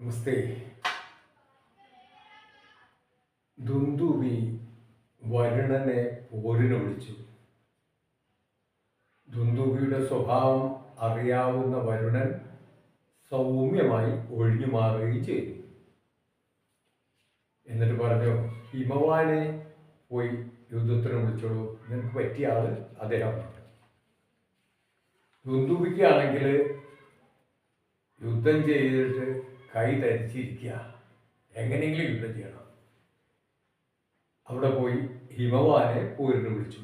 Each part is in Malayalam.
നമസ്തേ. ദുന്ദുബി വരുണനെ പോരിന് വിളിച്ചു. ദുന്ദുബിയുടെ സ്വഭാവം അറിയാവുന്ന വരുണൻ സൗമ്യമായി ഒഴിഞ്ഞു മാറുകയും ചെയ്തു. എന്നിട്ട് പറഞ്ഞു ഹിമവാനെ പോയി യുദ്ധത്തിന് വിളിച്ചോളൂ. നിനക്ക് പറ്റിയ ആൾ അദ്ദേഹമാണ് ദുന്ദുബിക്കാണെങ്കിൽ യുദ്ധം ചെയ്തിട്ട് കൈ ധരിച്ചിരിക്കുക. എങ്ങനെയെങ്കിലും യുദ്ധം ചെയ്യണം. അവിടെ പോയി ഹിമവാനെ പോരിന് വിളിച്ചു.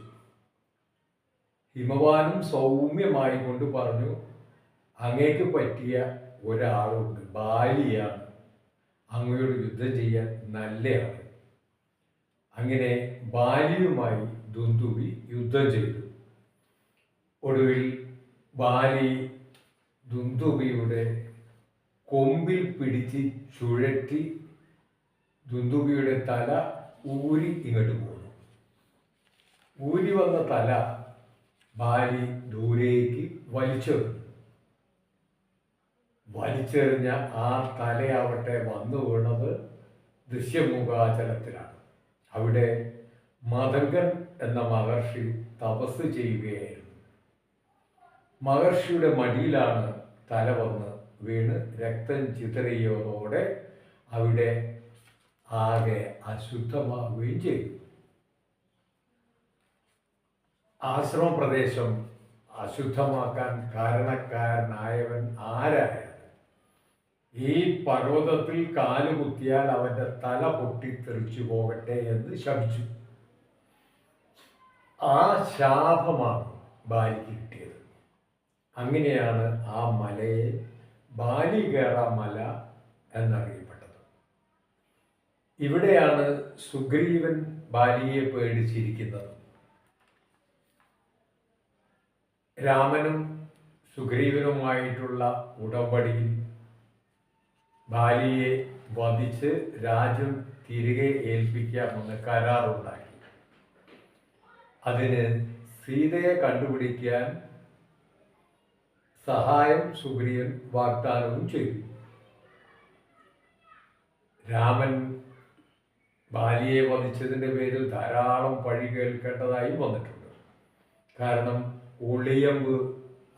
ഹിമവാനും സൗമ്യമായി കൊണ്ട് പറഞ്ഞു അങ്ങേക്ക് പറ്റിയ ഒരാളുണ്ട് ബാലിയാണ്. അങ്ങയോട് യുദ്ധം ചെയ്യാൻ നല്ലയാണ് അങ്ങനെ ബാലിയുമായി ദുന്ദുബി യുദ്ധം ചെയ്തു. ഒടുവിൽ ബാലി ദുന്ദുബിയുടെ കൊമ്പിൽ പിടിച്ച് ചുഴറ്റി ദുന്ദുബിയുടെ തല ഊരി ഇങ്ങോട്ട് പോന്നു. ഊരി വന്ന തല ഭാര്യ ദൂരേക്ക് വലിച്ചെറിഞ്ഞു വലിച്ചെറിഞ്ഞ ആ തലയാവട്ടെ വന്നു വീണത് ദൃശ്യമുഖാചലത്തിലാണ്. അവിടെ മതങ്കൻ എന്ന മഹർഷി തപസ് ചെയ്യുകയായിരുന്നു. മഹർഷിയുടെ മടിയിലാണ് തല വന്ന് വീണ് രക്തം ചിതറിയതോടെ അവിടെ ആകെ അശുദ്ധമാവുകയും ചെയ്തു. ആശ്രമ പ്രദേശം അശുദ്ധമാക്കാൻ കാരണക്കാരനായവൻ ആരായ ഈ പർവതത്തിൽ കാലുകുത്തിയാൽ അവന്റെ തല പൊട്ടിത്തെറിച്ചു പോകട്ടെ എന്ന് ശപിച്ചു. ആ ശാപമാണ് ബാലിക്ക് കിട്ടിയത്. അങ്ങനെയാണ് ആ മലയെ ബാലികേറ മല എന്നറിയപ്പെട്ടത്. ഇവിടെയാണ് സുഗ്രീവൻ ബാലിയെ പേടിച്ചിരിക്കുന്നത്. രാമനും സുഗ്രീവനുമായിട്ടുള്ള ഉടമ്പടിയിൽ ബാലിയെ വധിച്ച് രാജ്യം തിരികെ ഏൽപ്പിക്കാമെന്ന് കരാറുണ്ടാക്കി. അതിന് സീതയെ കണ്ടുപിടിക്കാൻ സഹായം സുഗ്രീവൻ വാഗ്ദാനവും ചെയ്തു. രാമൻ ബാലിയെ വധിച്ചതിന്റെ പേരിൽ ധാരാളം പഴി കേൾക്കേണ്ടതായി വന്നിട്ടുണ്ട്. കാരണം ഒളിയമ്പ്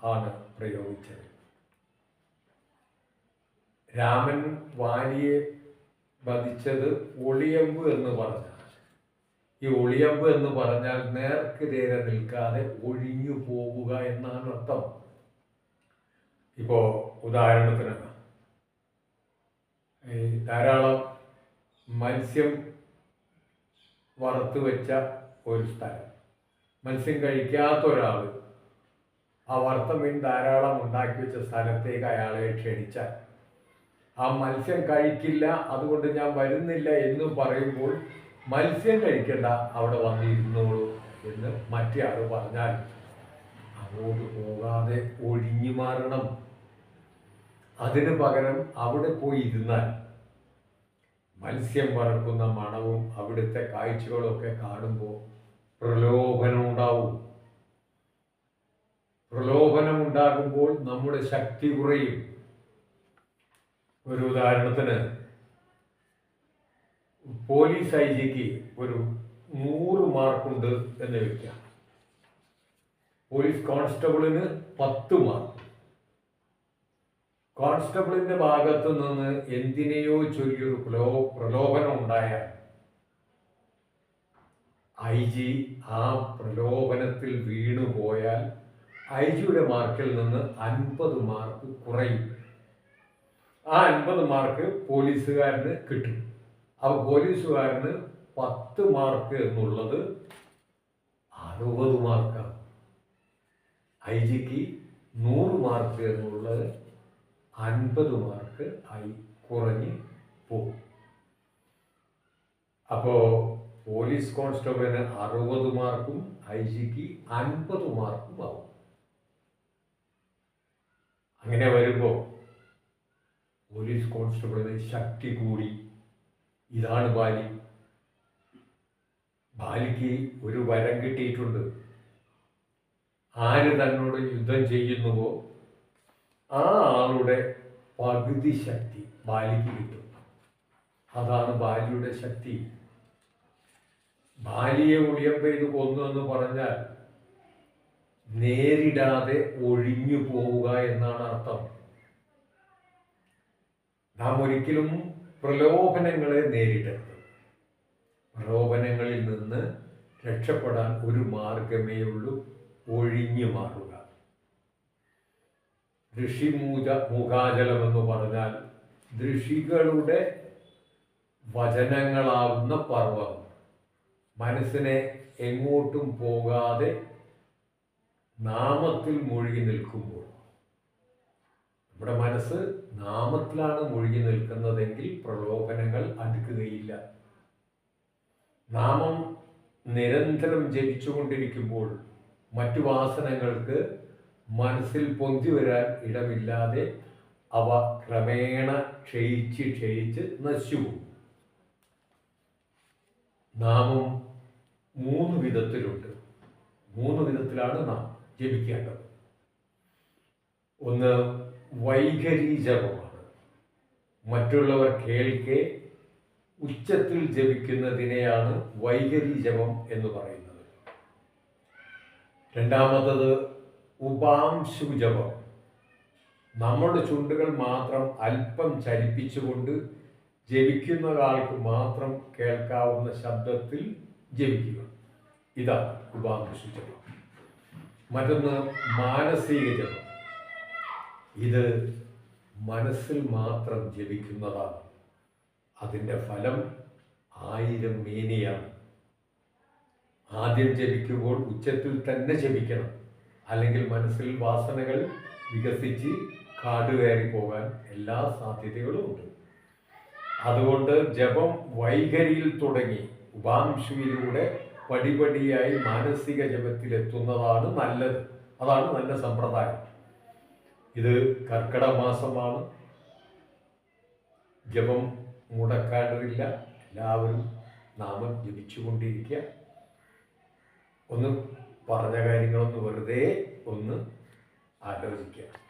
ആണ് പ്രയോഗിച്ചത്. രാമൻ വാലിയെ വധിച്ചത് ഒളിയമ്പ് എന്ന് പറഞ്ഞാൽ ഈ ഒളിയമ്പ് എന്ന് പറഞ്ഞാൽ നേർക്ക് നേരെ നിൽക്കാതെ ഒഴിഞ്ഞു പോവുക എന്നാണ് അർത്ഥം. ഇപ്പോ ഉദാഹരണത്തിന് ഈ ധാരാളം മത്സ്യം വറുത്ത് വെച്ച ഒരു സ്ഥലം. മത്സ്യം കഴിക്കാത്ത ഒരാൾ ആ വറുത്ത മീൻ ധാരാളം ഉണ്ടാക്കി വെച്ച സ്ഥലത്തേക്ക് അയാളെ ക്ഷണിച്ചാൽ. ആ മത്സ്യം കഴിക്കില്ല അതുകൊണ്ട് ഞാൻ വരുന്നില്ല എന്ന് പറയുമ്പോൾ മത്സ്യം കഴിക്കണ്ട അവിടെ വന്നിരുന്നോളൂ എന്ന് മറ്റേ ആൾ പറഞ്ഞാൽ അങ്ങോട്ട് പോകാതെ ഒഴിഞ്ഞു മാറണം. അതിന് പകരം അവിടെ പോയി ഇരുന്നാൽ മത്സ്യം വറക്കുന്ന മണവും അവിടുത്തെ കാഴ്ചകളൊക്കെ കാണുമ്പോൾ പ്രലോഭനം ഉണ്ടാവും. പ്രലോഭനം ഉണ്ടാകുമ്പോൾ നമ്മുടെ ശക്തി കുറയും. ഒരു ഉദാഹരണത്തിന് പോലീസ് ഐ ജിക്ക് ഒരു നൂറ് മാർക്കുണ്ട് എന്ന് വെക്കാം. പോലീസ് കോൺസ്റ്റബിളിന് പത്ത് മാർക്ക്. കോൺസ്റ്റബിളിന്റെ ഭാഗത്തു നിന്ന് എന്തിനെയോ ചൊല്ലിയൊരു പ്രലോ പ്രലോഭനം ഉണ്ടായാൽ ഐ ജി ആ പ്രലോഭനത്തിൽ വീണു പോയാൽ ഐ ജിയുടെ മാർക്കിൽ നിന്ന് അൻപത് മാർക്ക് കുറയും. ആ അൻപത് മാർക്ക് പോലീസുകാരന് കിട്ടും. അപ്പോൾ പോലീസുകാരന് പത്ത് മാർക്ക് എന്നുള്ളത് അറുപത് മാർക്കാണ്. ഐ ജിക്ക് നൂറ് മാർക്ക് എന്നുള്ളത് അൻപത് മാർക്ക് ആയി കുറഞ്ഞ് പോകും. അപ്പോൾ പോലീസ് കോൺസ്റ്റബിളിന് അറുപത് മാർക്കും ഐ ജിക്ക് അൻപത് മാർക്കും ആവും. അങ്ങനെ വരുമ്പോൾ പോലീസ് കോൺസ്റ്റബിളിന് ശക്തി കൂടി. ഇതാണ് ബാലി. ബാലിക്ക് ഒരു വരം കിട്ടിയിട്ടുണ്ട്. ആര് തന്നോട് യുദ്ധം ചെയ്യുന്നുവോ? ആ ആളുടെ പകുതി ശക്തി ബാലിക്ക് കിട്ടും. അതാണ് ബാലിയുടെ ശക്തി. ബാലിയെ ഒളിയം പെയ്ത് കൊന്നു എന്ന് പറഞ്ഞാൽ നേരിടാതെ ഒഴിഞ്ഞു പോവുക എന്നാണ് അർത്ഥം. നാം ഒരിക്കലും പ്രലോഭനങ്ങളെ നേരിടരുത്. പ്രലോഭനങ്ങളിൽ നിന്ന് രക്ഷപ്പെടാൻ ഒരു മാർഗമേ ഉള്ളൂ ഒഴിഞ്ഞു മാറുക. ഋഷിമൂജ മൂകാചലം എന്ന് പറഞ്ഞാൽ ഋഷികളുടെ വചനങ്ങളാവുന്ന പർവം മനസ്സിനെ എങ്ങോട്ടും പോകാതെ നാമത്തിൽ മുഴുകി നിൽക്കുമ്പോൾ. നമ്മുടെ മനസ്സ് നാമത്തിലാണ് മുഴുകി നിൽക്കുന്നതെങ്കിൽ പ്രലോഭനങ്ങൾ അടുക്കുകയില്ല. നാമം നിരന്തരം ജപിച്ചുകൊണ്ടിരിക്കുമ്പോൾ മറ്റു വാസനകൾക്ക് മനസ്സിൽ പൊന്തി വരാൻ ഇടമില്ലാതെ അവ ക്രമേണ ക്ഷയിച്ച് ക്ഷയിച്ച് നശിച്ചുപോകും. നാമം മൂന്ന് വിധത്തിലുണ്ട്. മൂന്ന് വിധത്തിലാണ് നാം ജപിക്കേണ്ടത്. ഒന്ന് വൈഖരി ജപമാണ് മറ്റുള്ളവർ കേൾക്കെ ഉച്ചത്തിൽ ജപിക്കുന്നതിനെയാണ് വൈഖരി ജപം എന്ന് പറയുന്നത്. രണ്ടാമത്തത് ഉപാംശു ജപം നമ്മുടെ ചുണ്ടുകൾ മാത്രം അല്പം ചലിപ്പിച്ചുകൊണ്ട് ജപിക്കുന്ന ഒരാൾക്ക് മാത്രം കേൾക്കാവുന്ന ശബ്ദത്തിൽ ജപിക്കുക. ഇതാണ് ഉപാംശു മറ്റൊന്ന് മാനസിക ജപം. ഇത് മനസ്സിൽ മാത്രം ജപിക്കുന്നതാണ്. അതിന്റെ ഫലം ആയിരം മേനിയാണ്. ആദ്യം ജപിക്കുമ്പോൾ ഉച്ചത്തിൽ തന്നെ ജപിക്കണം. അല്ലെങ്കിൽ മനസ്സിൽ വാസനകൾ വികസിച്ച് കാടുകയറി പോകാൻ എല്ലാ സാധ്യതകളും ഉണ്ട്. അതുകൊണ്ട് ജപം വൈകരിയിൽ തുടങ്ങി ഉപാംശുവിലൂടെ പടിപടിയായി മാനസിക ജപത്തിലെത്തുന്നതാണ് നല്ലത്. അതാണ് നല്ല സമ്പ്രദായം. ഇത് കർക്കിടക മാസമാണ്. ജപം മുടക്കേണ്ടതില്ല. എല്ലാവരും നാമം ജപിച്ചുകൊണ്ടിരിക്കുക. ഒന്ന് പറഞ്ഞ കാര്യങ്ങളൊന്ന് വെറുതെ ഒന്ന് ആലോചിക്കുക.